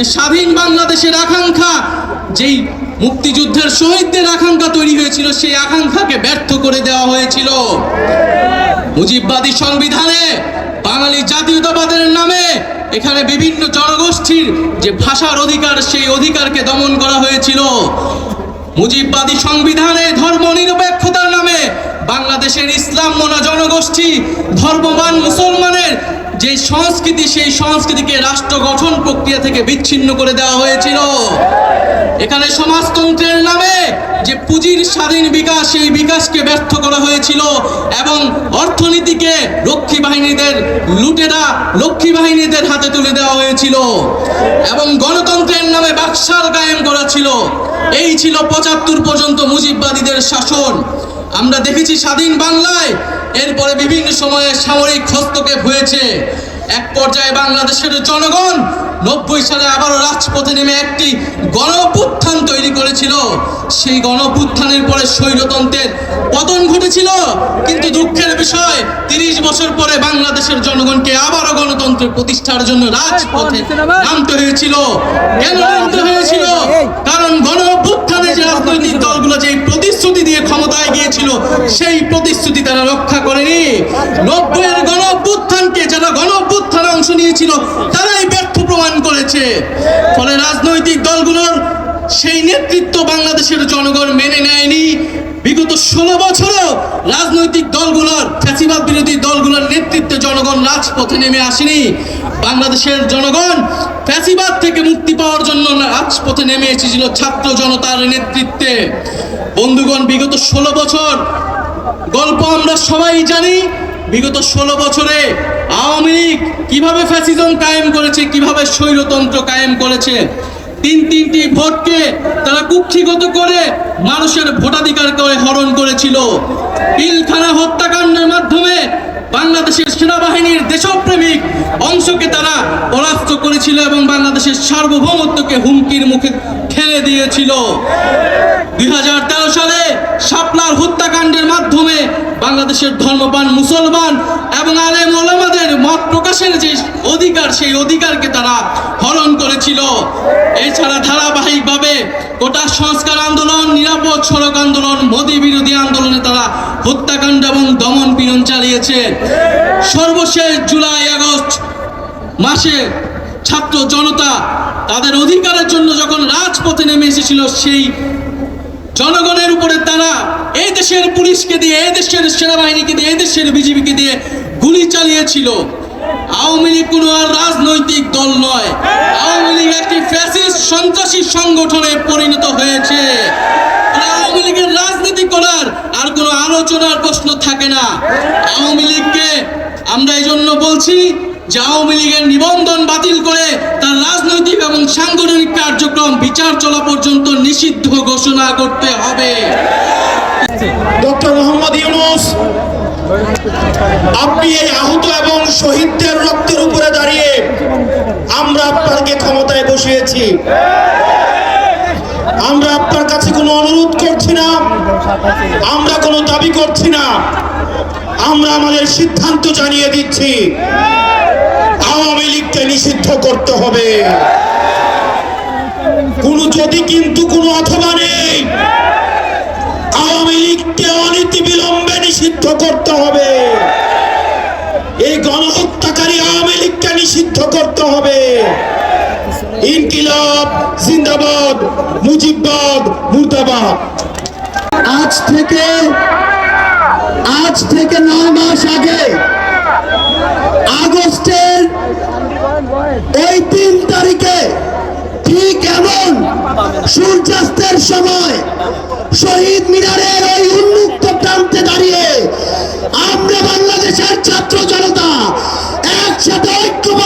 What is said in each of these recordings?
যে স্বাধীন বাংলাদেশের আকাঙ্ক্ষা, যেই মুক্তিযুদ্ধের শহীদদের আকাঙ্ক্ষা তৈরি হয়েছিল, সেই আকাঙ্ক্ষাকে ব্যর্থ করে দেওয়া হয়েছিল। মুজিববাদী সংবিধানে বাঙালি জাতীয়তাবাদের নামে এখানে বিভিন্ন জনগোষ্ঠীর যে ভাষার অধিকার, সেই অধিকারকে দমন করা হয়েছিল। মুজিববাদী সংবিধানে ধর্ম নিরপেক্ষতার নামে বাংলাদেশের ইসলাম মনা জনগোষ্ঠী ধর্মবান মুসলমানের যে সংস্কৃতি, সেই সংস্কৃতিকে রাষ্ট্র গঠন প্রক্রিয়া থেকে বিচ্ছিন্ন করে দেওয়া হয়েছিল। এখানে সমাজতন্ত্রের নামে যে পুঁজির স্বাধীন বিকাশ, সেই বিকাশকে ব্যর্থ করা হয়েছিল এবং অর্থনীতিকে রক্ষী বাহিনীদের লুটেরা লক্ষ্মী বাহিনীদের হাতে তুলে দেওয়া হয়েছিল এবং গণতন্ত্রের নামে বাকশাল কায়েম করা ছিল। এই ছিল পঁচাত্তর পর্যন্ত মুজিববাদীদের শাসন। আমরা দেখেছি স্বাধীন বাংলায় এরপরে বিভিন্ন সময়ে সামরিক হস্তক্ষেপ হয়েছে। এক পর্যায়ে বাংলাদেশের জনগণ নব্বই সালে আবারও রাজপথে নেমে একটি গণপুত্থান তৈরি করেছিল। সেই গণপুত্থানের পরে স্বৈরতন্ত্রের পতন ঘটেছিল। কিন্তু দুঃখের বিষয় তিরিশ বছর পরে বাংলাদেশের জনগণকে আবারও গণতন্ত্রের প্রতিষ্ঠার জন্য রাজপথে নামতে হয়েছিল। কেন নামতে হয়েছিল? কারণ গিয়েছিল, সেই প্রতিশ্রুতি তারা রক্ষা করেনি। নব্বইয়ের গণ অভ্যুত্থানকে যারা গণ অভ্যুত্থানে অংশ নিয়েছিল, তারাই ব্যর্থ প্রমাণ করেছে। ফলে রাজনৈতিক দলগুলোর সেই নেতৃত্ব বাংলাদেশের জনগণ মেনে নেয়নি। বিগত ষোলো বছরও রাজনৈতিক দলগুলোর, ফ্যাসিবাদ বিরোধী দলগুলোর নেতৃত্বে জনগণ রাজপথে নেমে আসেনি। বাংলাদেশের জনগণ ফ্যাসিবাদ থেকে মুক্তি পাওয়ার জন্য রাজপথে নেমে এসেছিল ছাত্র জনতার নেতৃত্বে। বন্ধুগণ, বিগত ষোলো বছর গল্প আমরা সবাই জানি, বিগত ষোলো বছরে আওয়ামী লীগ কীভাবে ফ্যাসিজম কায়েম করেছে, কীভাবে স্বৈরতন্ত্র কায়েম করেছে, তিন তিনটি ভোটকে তারা কুক্ষিগত করে মানুষের ভোটাধিকার করে হরণ করেছিল। পিলখানা হত্যাকাণ্ডের মাধ্যমে বাংলাদেশের সেনাবাহিনীর দেশপ্রেমিক অংশকে তারা পরাস্ত করেছিল এবং বাংলাদেশের সার্বভৌমত্বকে হুমকির মুখে ঠেলে দিয়েছিল। দুই সালে শাপলার হত্যাকাণ্ডের মাধ্যমে বাংলাদেশের ধর্মপান মুসলমান এবং আলেম ওলামাদের মত প্রকাশের যে অধিকার, সেই অধিকারকে তারা হরণ করেছিল। এছাড়া ধারাবাহিকভাবে গোটা সংস্কার আন্দোলন, নিরাপদ সড়ক আন্দোলন, মোদী বিরোধী আন্দোলনে তারা হত্যাকাণ্ড এবং দমন পীড়ন চালিয়েছে। সর্বশেষ জুলাই আগস্ট মাসে ছাত্র জনতা তাদের অধিকারের জন্য যখন রাজপথে নেমে এসেছিল, সেই জনগণের উপরে তারা এই দেশের পুলিশকে দিয়ে এই দেশের সেনাবাহিনীকে দিয়ে এই দেশের বিজিবিকে দিয়ে গুলি চালিয়েছিল। আওয়ামী লীগ কোনো আর রাজনৈতিক দল নয়। আওয়ামী লীগ একটি ফ্যাসিস্ট সন্ত্রাসী সংগঠনে পরিণত হয়েছে। আওয়ামী লীগের রাজনীতি করার আর কোনো আলোচনার প্রশ্ন না। আওয়ামী লীগকে আমরা এই জন্য বলছি যে আওয়ামী লীগের নিবন্ধন বাতিল করে তার রাজনৈতিক এবং সাংগঠনিক কার্যক্রম, বিচার চলা পর্যন্ত নিষিদ্ধ ঘোষণা করতে হবে। ডক্টর মোহাম্মদ ইউনুস, আপনি এই আহত এবং শহীদদের রক্তের উপরে দাঁড়িয়ে আমরা আপনাকে ক্ষমতায় বসিয়েছি। আমরা আপনার কাছে কোনো অনুরোধ করছি না, আমরা কোনো দাবি করছি না। আমরা আমাদের সিদ্ধান্ত জানিয়ে দিচ্ছি। আওয়ামী লীগকে নিষিদ্ধ করতে হবে। কোনো যদি কিন্তু কোনো অথবা নেই, আওয়ামী লীগকে অনীতি বিলম্বে নিষিদ্ধ করতে হবে। এই গণহত্যাকারী আওয়ামী লীগকে নিষিদ্ধ করতে হবে। ইনকিলাব, জিন্দাবাদ, মুজিববাদ, মুর্দাবাদ। আজ থেকে আজ থেকে নয় মাস আগে আগস্টের ওই তিন তারিখে ঠিক এমন সূর্যাস্তের সময় শহীদ মিনারের ওই উন্মুক্ত প্রান্তে দাঁড়িয়ে আমরা বাংলাদেশের ছাত্র জনতা একসাথে ঐক্যবদ্ধ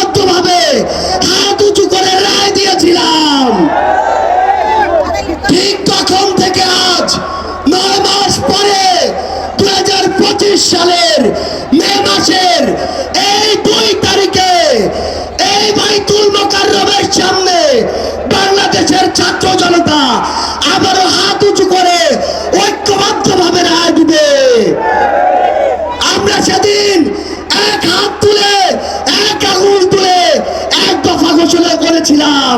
এই বাইতুল মোকাররমের সামনে বাংলাদেশের ছাত্র জনতা আবারও হাত উঁচু করে ঐক্যবদ্ধ ভাবে রায় দিবে। আমরা সেদিন এক হাত তুলে, এক আঙুল তুলে এক দফা ঘোষণা করেছিলাম।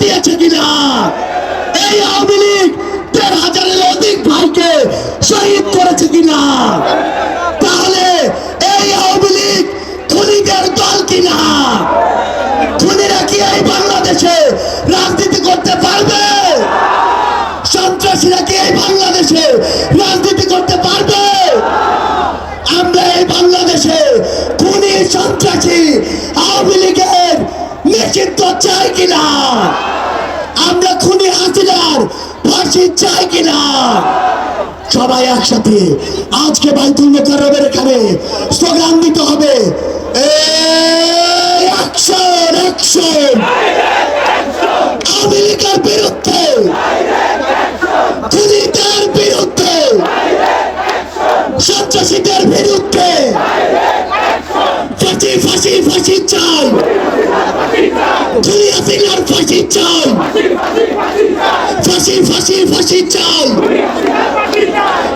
ঘটিয়েছে কিনা? এই আওয়ামী লীগ দেড় হাজারের অধিক ভাইকে শহীদ করেছে কিনা? তাহলে এই আওয়ামী লীগ খুনিদের দল কিনা? খুনিরা কি এই বাংলাদেশে রাজনীতি করতে পারবে? সন্ত্রাসীরা কি এই বাংলাদেশে রাজনীতি করতে পারবে? আমরা এই বাংলাদেশে খুনি সন্ত্রাসী আওয়ামী লীগের নিষিদ্ধ চাই কিনা? আমরা খুনি হাসিনার ফাঁসি চাই কিনা? সবাই একসাথে, আজকে ভাই বাইতুল মোকাররমের এখানে স্লোগান দিতে হবে। অ্যাকশন অ্যাকশন লীগের বিরুদ্ধে, খুনিদের বিরুদ্ধে, সন্ত্রাসীদের বিরুদ্ধে, ফাঁসি ফাঁসি ফাঁসি চাই। ফাঁসি ফাঁসি ফাঁসি চাল।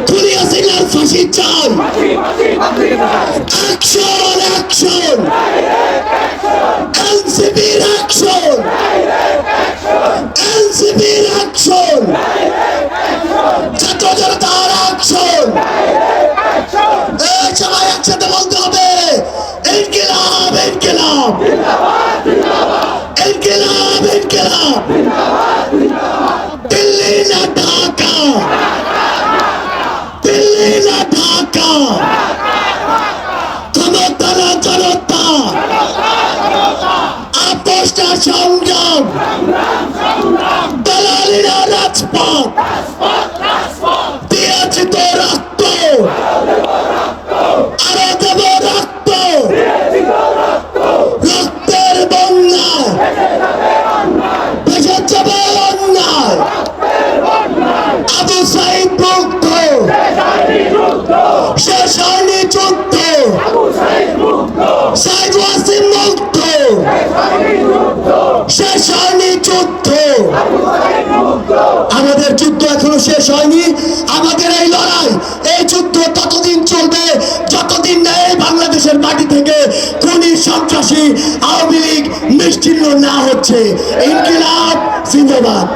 খুলিয়া হাসিনার ফাঁসি চাল। অ্যাকশন অ্যাকশন এনসিপির অ্যাকশন সংগ্রাম দালালিরা রাজপথ। দিয়েছে তো রক্ত। আরও দেব রক্ত। রক্তের বন্যায় ভেসে যাবে অন্যায়। আবু সাইদ মুগ্ধ। শেষ হয়নি যুদ্ধ। সাইদ ওয়াসিম মুগ্ধ। আমাদের যুদ্ধ এখনও শেষ হয়নি। আমাদের এই লড়াই, এই যুদ্ধ ততদিন চলবে, যতদিন না এই বাংলাদেশের মাটি থেকে খুনি সন্ত্রাসী আওয়ামী লীগ নিশ্চিহ্ন না হচ্ছে। ইনকিলাব, জিন্দাবাদ।